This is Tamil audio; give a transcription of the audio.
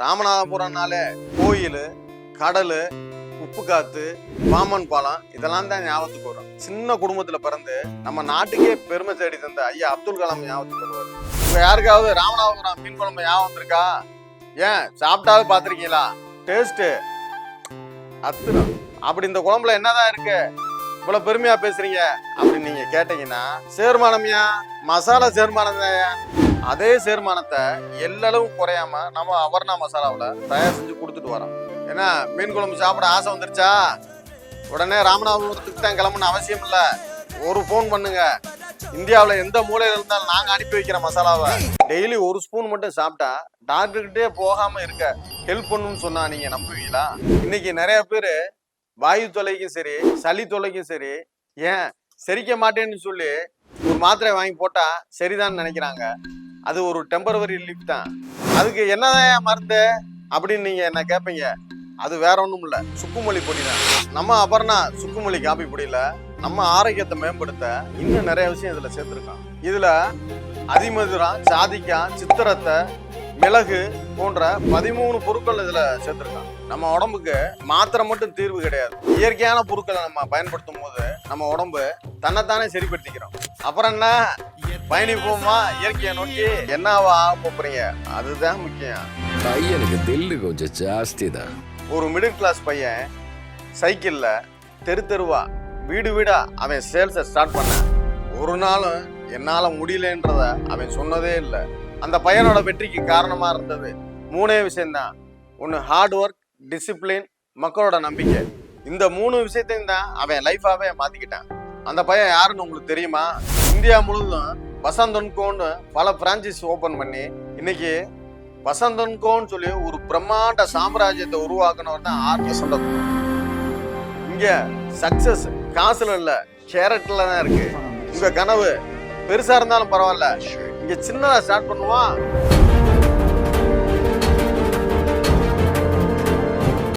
ராமநாதபுரம்னாலே கோயில் கடல் உப்பு காத்து பாமன் பாலம் இதெல்லாம் தான் ஞாபகத்துக்கு வரும். சின்ன குடும்பத்துல பிறந்து நம்ம நாட்டுக்கே பெருமை தேடி தந்த ஐயா அப்துல் கலாம் ஞாபகத்துக்கு வருவார். இப்ப யாருக்காவது ராமநாதபுரம் மீன் குழம்பு ஞாபகம் வந்திருக்கா? ஏன்? சாப்பிட்டாவது பார்த்துருக்கீங்களா? டேஸ்ட்டு அத்துணும் அப்படி இந்த குழம்புல என்னதான் இருக்கு? இவ்வளவு பெருமையா பேசுறீங்க அப்படின்னு நீங்க கேட்டீங்கன்னா சேர்மானம்யா? மசாலா சேர்மானம் அதே சேர்மானத்தை எல்லளவும் குறையாம நம்ம அவர்ணா மசாலாவில் தயார் செஞ்சு கொடுத்துட்டு வரோம். ஏன்னா மீன் குழம்பு சாப்பிட ஆசை வந்துருச்சா? உடனே ராமநாதபுரத்துக்கு தான் கிளம்புன்னு அவசியம் இல்லை. ஒரு ஃபோன் பண்ணுங்க. இந்தியாவில் எந்த மூலையில் இருந்தாலும் நாங்கள் அனுப்பி வைக்கிற மசாலாவை. டெய்லி ஒரு ஸ்பூன் மட்டும் சாப்பிட்டா டாக்டர்கிட்டே போகாமல் இருக்க ஹெல்ப் பண்ணுன்னு சொன்னா நீங்கள் நம்புவீங்களா? இன்னைக்கு நிறைய பேர் வாயு தொலைக்கும் சரி சளி தொலைக்கும் சரி ஏன் செரிக்க மாட்டேன்னு சொல்லி ஒரு மாத்திரை வாங்கி போட்டா சரிதான் நினைக்கிறாங்க. அது ஒரு டெம்பரவரி ரிலீஃப் தான். அதுக்கு என்னதான் மருந்து அப்படின்னு நீங்க என்ன கேட்பீங்க அது வேற ஒன்றும் இல்லை. சுக்குமொழி பொடி தான். நம்ம அபர்ணா சுக்குமொழி காபி பொடியில நம்ம ஆரோக்கியத்தை மேம்படுத்த இன்னும் நிறைய விஷயம் இதில் சேர்த்துருக்கோம் இதில் அதிமதுரம் சாதிக்காய் சித்திரத்தை மிளகு போன்ற பதிமூணு பொருட்கள் இதுல சேர்த்துருக்கான் நம்ம உடம்புக்கு மாத்திரை மட்டும் தீர்வு கிடையாது. இயற்கையான பொருட்களை நம்ம பயன்படுத்தும் போது நம்ம உடம்பு தன்னைத்தானே சரிப்படுத்திக்கிறோம். அப்புறம் என்ன? பயணிப்போமா? இயற்கையை நோக்கி என்னவா போறீங்க? அதுதான் முக்கியம். பையனுக்கு தில்லு கொஞ்சம் ஜாஸ்தி தான் ஒரு மிடில் கிளாஸ் பையன் சைக்கிள்ல தெரு தெருவா வீடு வீடா அவன் சேல்ஸை ஸ்டார்ட் பண்ணான். ஒரு நாளும் என்னால முடியலன்றத அவன் சொன்னதே இல்லை. அந்த பையனோட வெற்றிக்கு காரணமாக இருந்தது. மூணே விஷயம்தான். ஒன்று ஹார்ட் ஒர்க் டிசிப்ளின் மக்களோட நம்பிக்கை. இந்த மூணு விஷயத்தையும் தான் அவன் லைஃபாகவே மாத்திக்கிட்டான். அந்த பையன் யாருன்னு உங்களுக்கு தெரியுமா? இந்தியா முழுவதும் வசந்தொன்கோன்னு பல பிரான்ச்சைஸ் ஓப்பன் பண்ணி இன்னைக்கு வசந்தொன்கோன்னு சொல்லி ஒரு பிரம்மாண்ட சாம்ராஜ்யத்தை உருவாக்குனவர் தான் ஆர்வம் சொல்லணும் இங்கே சக்ஸஸ் காசுல இல்லை கேரட்டில் தான் இருக்குது உங்கள் கனவு பெருசாக இருந்தாலும் பரவாயில்ல. இங்க சின்னதா ஸ்டார்ட் பண்ணுவோம்.